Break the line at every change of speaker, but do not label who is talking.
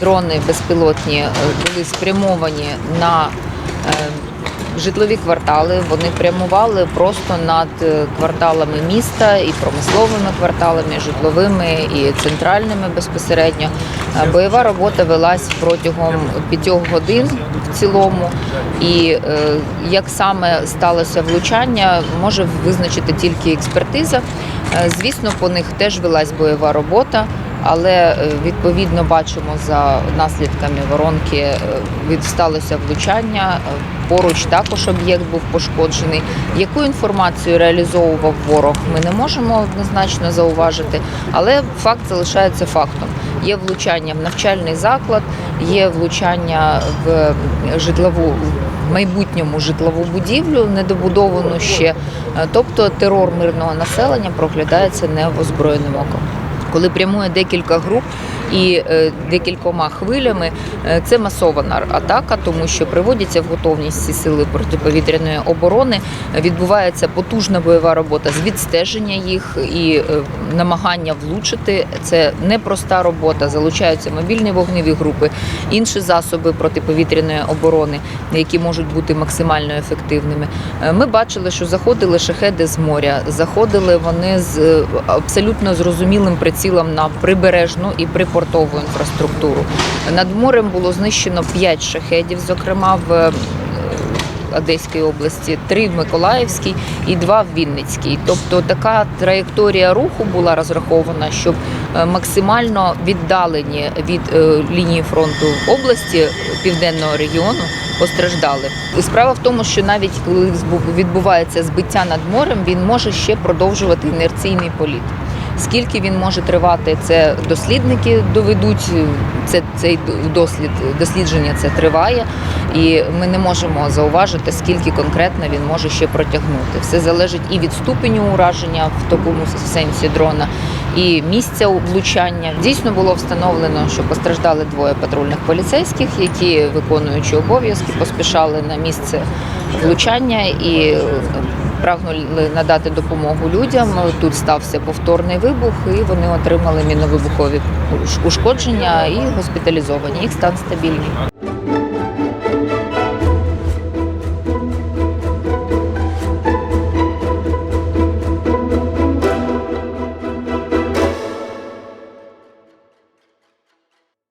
Дрони безпілотні е, були спрямовані на е, житлові квартали. Вони прямували просто над е, кварталами міста і промисловими кварталами, житловими і центральними безпосередньо. Бойова робота велась протягом п'ятьох годин в цілому. І як саме сталося влучання, може визначити тільки експертиза. Звісно, по них теж велась бойова робота. Але е, відповідно бачимо за наслідками воронки е, від сталося влучання. Е, Поруч також об'єкт був пошкоджений. Яку інформацію реалізовував ворог, ми не можемо однозначно зауважити, але факт залишається фактом. Є влучання в навчальний заклад, є влучання в житлову в майбутньому житлову будівлю, недобудовану ще. Тобто терор мирного населення проглядається неозброєним оком. Коли прямує декілька груп і е, декількома хвилями, е, це масована атака, тому що приводяться в готовність ці сили протиповітряної оборони. Відбувається потужна бойова робота з відстеження їх і е, намагання влучити. Це непроста робота. Залучаються мобільні вогневі групи, інші засоби протиповітряної оборони, які можуть бути максимально ефективними. Ми бачили, що заходили шахеди з моря, заходили вони з абсолютно зрозумілим прицілом на прибережну і припортову інфраструктуру. Над морем було знищено 5 шахедів, зокрема в е, Одеській області, три в Миколаївській і два в Вінницькій. Тобто така траєкторія руху була розрахована, щоб е, максимально віддалені від е, лінії фронту області південного регіону постраждали. І справа в тому, що навіть коли відбувається збиття над морем, він може ще продовжувати інерційний політ. Скільки він може тривати, це дослідники доведуть. Це цей дослід дослідження це триває, і ми не можемо зауважити, скільки конкретно він може ще протягнути. Все залежить і від ступеню ураження в такому сенсі дрона, і місця влучання. Дійсно було встановлено, що постраждали двоє патрульних поліцейських, які виконуючи обов'язки, поспішали на місце влучання і прагнули надати допомогу людям. Тут стався повторний вибух, і вони отримали міновибухові ушкодження і госпіталізовані. Їх стан стабільний.